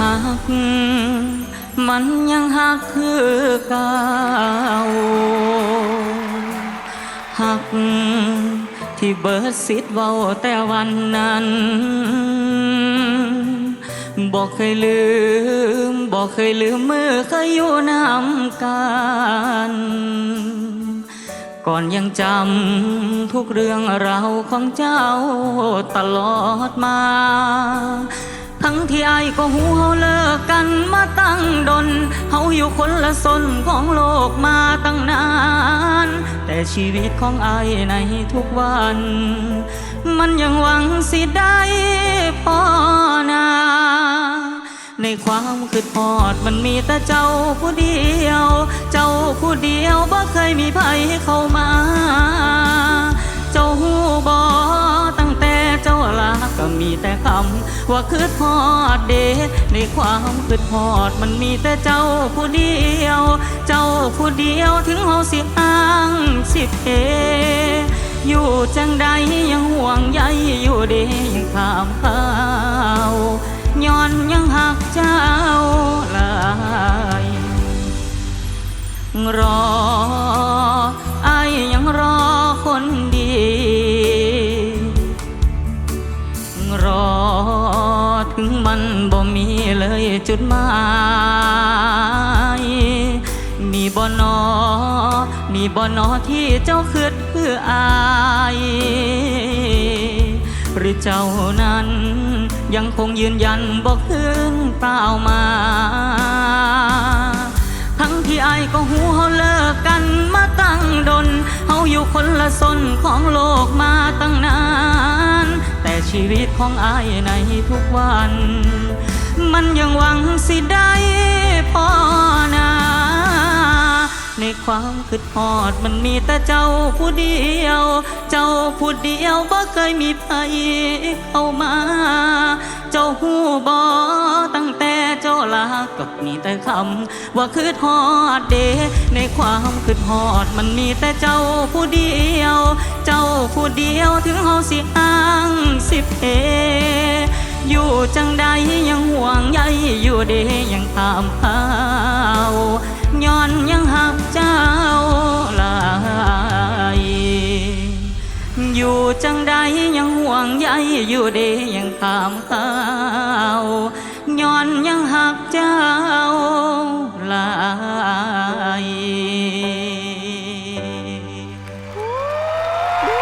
หักมันยังหักคือเก่าหักที่เบิดสิทธิ์เว้าแต่วันนั้นบอกเคยลืม บอกเคยลืมมือเคยอยู่น้ำกันก่อนยังจำทุกเรื่องราวของเจ้าตลอดมา ทั้งที่ไอ้ก็หูเฮาเลิกกันมาตั้งดนเฮาอยู่คนละสนของโลกมาตั้งนาน แต่ชีวิตของไอ้ในทุกวัน มันยังหวังสิได้พอนาในความคิดพอดมันมีแต่เจ้าผู้เดียว เจ้าผู้เดียวบ่เคยมีไผเข้ามา มีแต่คำว่าคืดพอดเด ในความคืดพอดมันมีแต่เจ้าผู้เดียว เจ้าผู้เดียวถึงเฮาสิอ้างสิเพอยู่จังใดยังห่วงใยอยู่เดยังถามเขาย้อนยังหักเจ้าลา่มีเลยจุดหมายมีบ่นอมีบ่นอที่เจ้าคืดเพื่ออายหรือเจ้านั้น ยังคงยืนยันบอกคืนเปล่ามา ทั้งที่ไอ้ก็หูเฮาเลิกกันมาตั้งดนเฮาอยู่คนละสนของโลกมาตั้งนาน แต่ชีวิตของไอ้ในทุกวัน มันยังหวังสิได้พอนาในความคิดฮอดมันมีแต่เจ้าผู้เดียว เจ้าผู้เดียวบ่เคยมีใครเข้ามา เจ้าหูบอตั้งแต่เจ้าลากับมีแต่คำว่าคิดฮอดเด ในความคิดฮอดมันมีแต่เจ้าผู้เดียว เจ้าผู้เดียวถึงเฮาสิอ้างสิเพ อยู่จังใดยังห่วงใยอยู่เดยังตามหาย้อนยังหักเจ้าลายอยู่จังใดยังห่วงใยอยู่เดยังตามหาย้อนยังหักเจ้าลาย